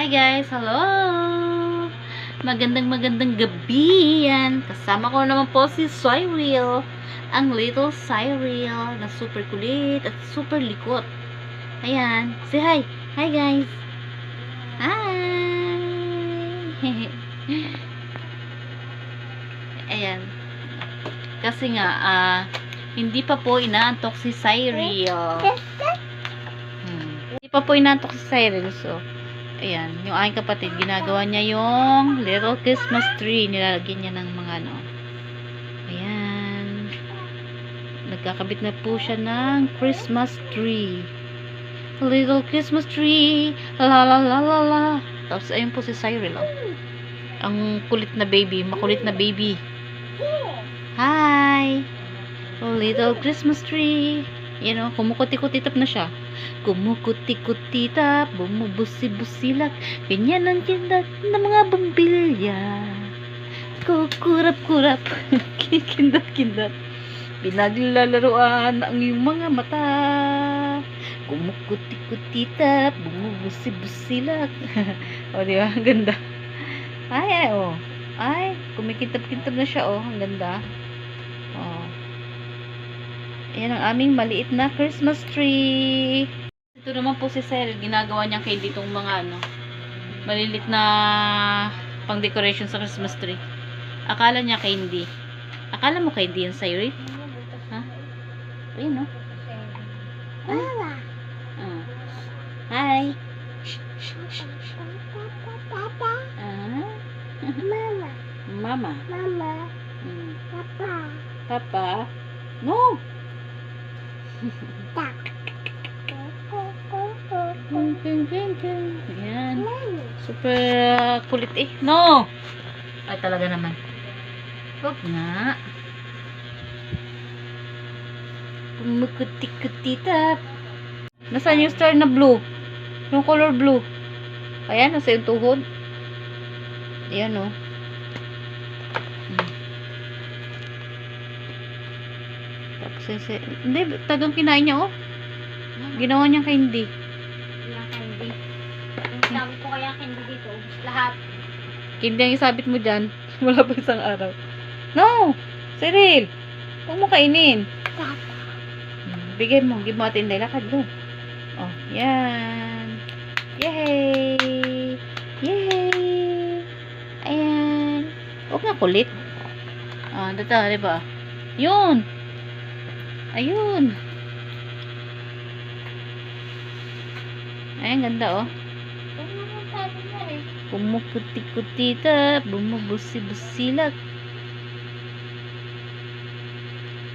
Hi guys, hello! Magandang magandang gabi yan. Kasama ko naman po si Cyril. Ang little Cyril na super kulit at super likot. Ayan, say hi! Hi guys! Hi! Ayan. Kasi nga, ah, hindi pa po inaantok si Cyril. Hmm. Hindi pa po inaantok si Cyril, so, ayan, yung aking kapatid, ginagawa niya yung little Christmas tree. Nilalagyan niya ng mga ano. Ayan. Nagkakabit na po siya ng Christmas tree. Little Christmas tree. La la la la la. Tapos, ayun po si Cyril, oh. Ang kulit na baby. Makulit na baby. Hi! Little Christmas tree. You know, kumukuti-kutitap na siya. Kumukuti-kutitap, bumubusi-busilak, ganyan ang tindat ng mga bumbilya. Kukurap-kurap, kikindat-kindat. Pinaglalaroan ang iyong mga mata. Kumukuti-kutitap, bumubusi-busilak. o, di ba? Ang ganda. Ay, ay, oh. Ay, kumikintab-kintab na siya, oh. Ang ganda. Oh. Ayan ang aming maliit na Christmas tree. Ito naman po si Cyril, ginagawa niya kay ditong mga ano, malilit na pang decoration sa Christmas tree. Akala niya candy. Akala mo candy yan, Cyril? Ha? Ayun, no? Mama. Ah. Hi. Papa. Ah. Mama. Mama. Mama. Papa. Papa. No. Tak. Ping, ping, ping, ping. Ayan. Super uh, kulit eh. No! Ay, talaga naman. Huwag nga. Kumukuti-kutitap. Nasaan yung star na blue? Yung color blue. Ayan, nasa yung tuhod. Ayan, oh. Hmm. Tapos, ese, hindi, tagang kinain niya, oh. Ginawa niyang candy. Ilang Lahat. Hindi ang isabit mo dyan. Wala pa isang araw. No! Cyril! Huwag mo kainin. Papa. Bigay mo. Give mo atin dahil lakad mo. Oh, yan. Yay! Yay! Ayan. Huwag nga kulit. Ah, dito, di ba? Yun! Ayun! Ayan, ganda oh. Huwag mo mong sabi mo. Kumukuti-kutita, bumubusi-busilak.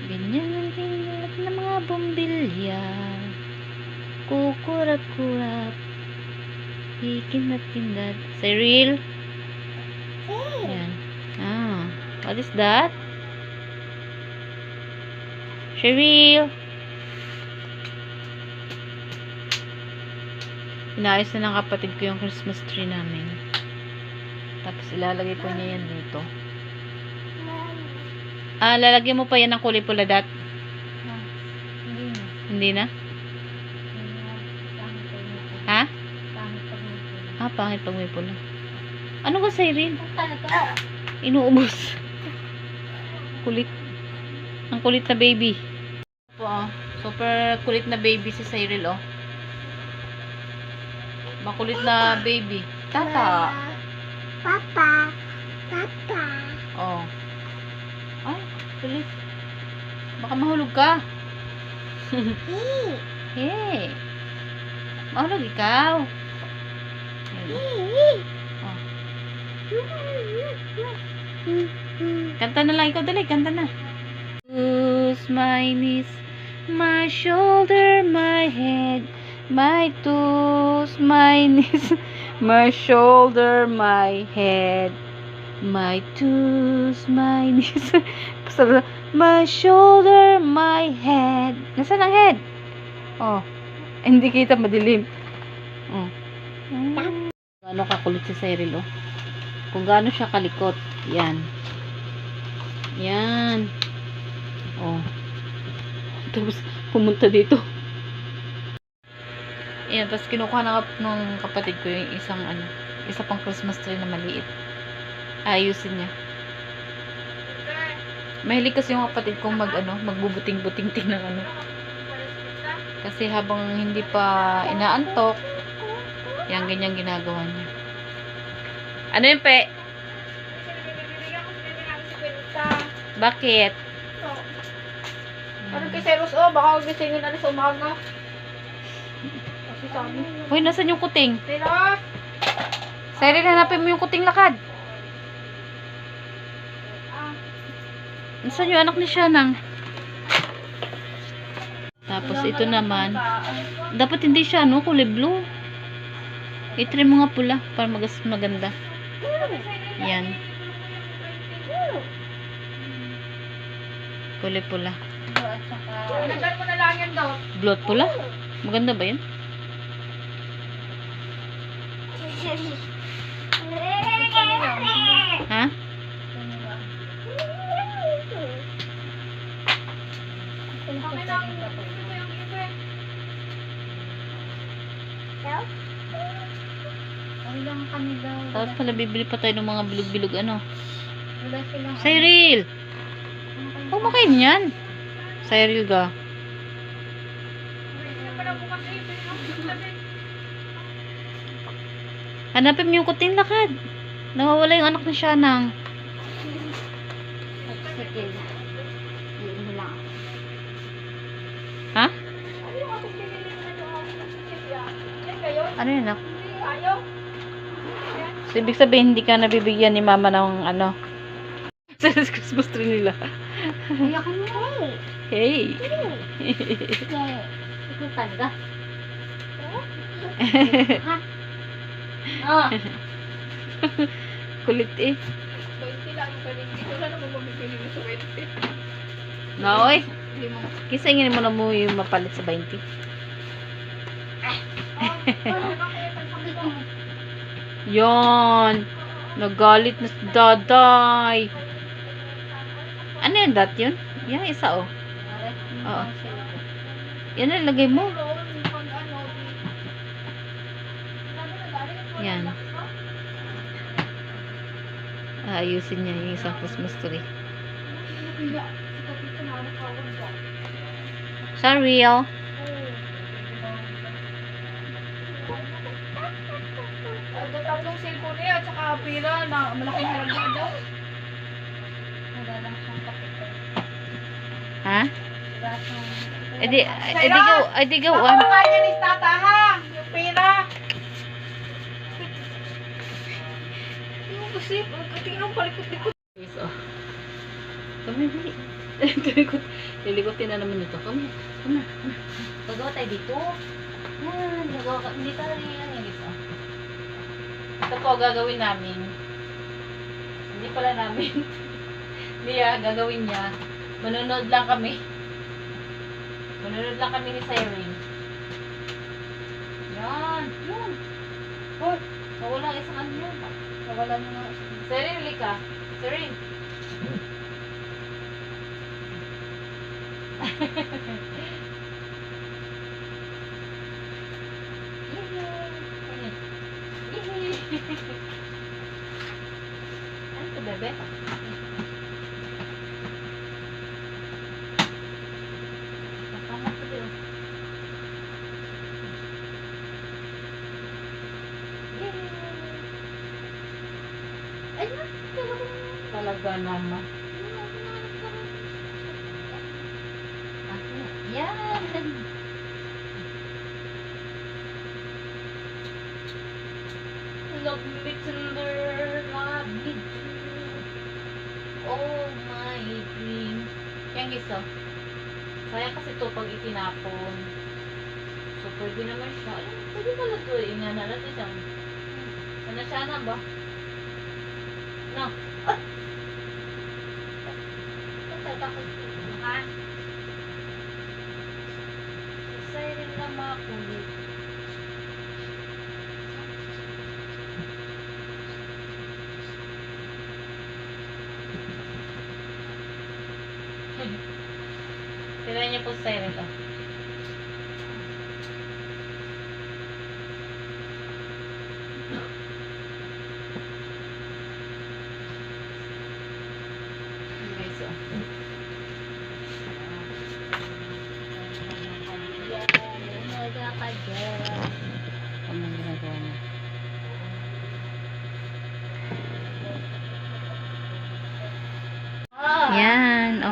Ganyan ang tingnan ng mga bumbilya. Kukurap-kurap. Hikinat-kinat. Cyril? Eh. Yan. Ah. What is that? Cyril? Inayos na ng kapatid ko yung Christmas tree namin. Tapos ilalagay ko niya yan dito. Ah, lalagyan mo pa yan ng kulay pula dat. Ah, Hindi na. Hindi na? Ha? Ah, pangit pag may pula. Ano? Basta na to. Inuubos. kulit. Ang kulit na baby. Po, ah. Super kulit na baby si Cyril, oh. Makulit na baby. Tata. Papa. Papa. Oh. Ay, kulit. Baka mahulog ka. Hey. Hey. Mahulog ikaw. Oh. Oh. Kanta na lang ikaw, dali, kanta na. Who's my knees, my shoulder, my head, my toes, my knees, my shoulder, my head, my toes, my knees, my shoulder, my head. Nasaan ang head? Oh, hindi kita madilim. Oh. Gaano kakulit si Cyril, oh. Kung gaano siya kalikot. Yan. Yan. Oh. Tapos, pumunta dito. Ayan, tapos kinukuha na nung kapatid ko yung isang ano, isa pang Christmas tree na maliit. Ayusin niya. Mahilig kasi yung kapatid kong mag ano, magbubuting-buting-ting ng ano. Kasi habang hindi pa inaantok, yan ganyan ginagawa niya. Ano yun, pe? Bakit? Ano kay Seros, oh, baka gisingin na sa umaga. Sabi. Hoy, nasan yung kuting? Seros! Cyril, hanapin mo yung kuting lakad. Nasaan yung anak ni Shanang? Tapos ito naman, dapat hindi siya ano, kulay blue. I-trim mo nga pula para magas maganda. Yan, kulay pula. yan at pula? Maganda ba yun? Ha? Tapos pala bibili pa tayo ng mga bilog-bilog ano. Cyril! Ano kayo niyan. Cyril ga. Hanapin mo yung kuting lakad. Nawawala yung anak ni Shanang. Ha? Ano? Ano yun nak? Ayaw? So, ibig sabihin, hindi ka nabibigyan ni mama ng ano. Sa Christmas tree nila. Ayaw ka na eh. Hey! Ito talaga. Ha? Ah. Kulit eh. 20 lang yung kaling dito. Wala naman mabibili mo sa 20. Naoy, mo. kisingin mo na mo yung mapalit sa 20. Yon. Nagalit na si daday. Ano yun, dat yun? Yan, isa oh. Oo. Yan na, lagay mo. Yan. Aayusin niya yung isang Christmas tree. Sa real. Tatlong cellphone niya at saka pila na malaking halaga daw. Wala lang siyang kapital. Ha? Wala siyang... Edi, edi edi ah. makanya ni tata ha! Yung pila! Kasi, tingnan mo palikot-likot. Yes, oh. Kami, dali. Lilikot, lilikotin na naman ito. Kami, kami. Gagawa tayo dito. Yan, gagawa ka. Hindi tayo yan, yan ito. Ito po gagawin namin. Hindi pala namin. Hindi ah, gagawin niya. Manunod lang kami. Manunod lang kami ni Siren. Yan, yun. Oh, nawala ang isang ano yan. Nawala na. Siren, lika. Siren. Ano to, bebe? Nakama to, bebe. Ayun! Talaga naman. Yan. Love me tender, love me true. Oh my dream. Yan giso. Sayang kasi to pag itinapon. So pwede naman siya. Ay, pwede pala to eh. Nga na natin siya. Ano siya na ba? No. Ha? Siren na makulit. Tignan niyo po si Siren, oh.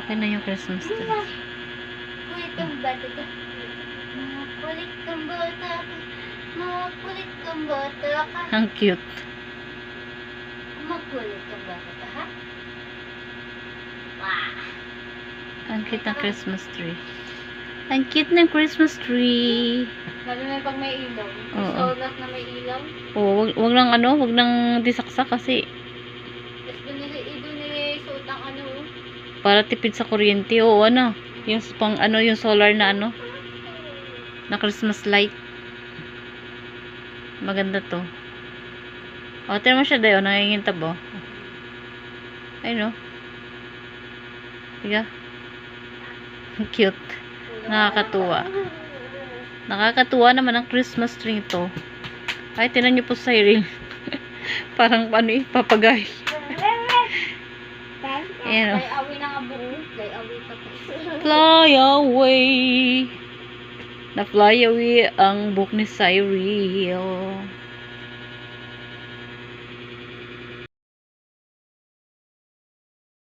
Okay na yung Christmas tree. Kulit kang bata ka. Mga kulit kang bata ka. Mga kulit kang bata ka. Ang cute. Makulit kang bata ka, ha? Wow. Ang cute ng Christmas tree. Ang cute ng Christmas tree. Lalo na pag may ilaw. Oo. Solat na may ilaw. Oh, wag, wag lang ano, wag lang disaksak kasi Tapos doon nila, eh, doon nila suot ang ano. oh. Para tipid sa kuryente. Oo, ano. Yung pang ano, yung solar na ano, na Christmas light. Maganda to. O, tira mo siya dayo, nangingintab oh. Ayun oh. Tiga. Cute. Nakakatuwa. Nakakatuwa naman ang Christmas tree ito. Ay, tinan niyo po sa Cyril. Parang ano eh, papagay. Ayan oh. Fly away. Na fly away ang book ni Cyril.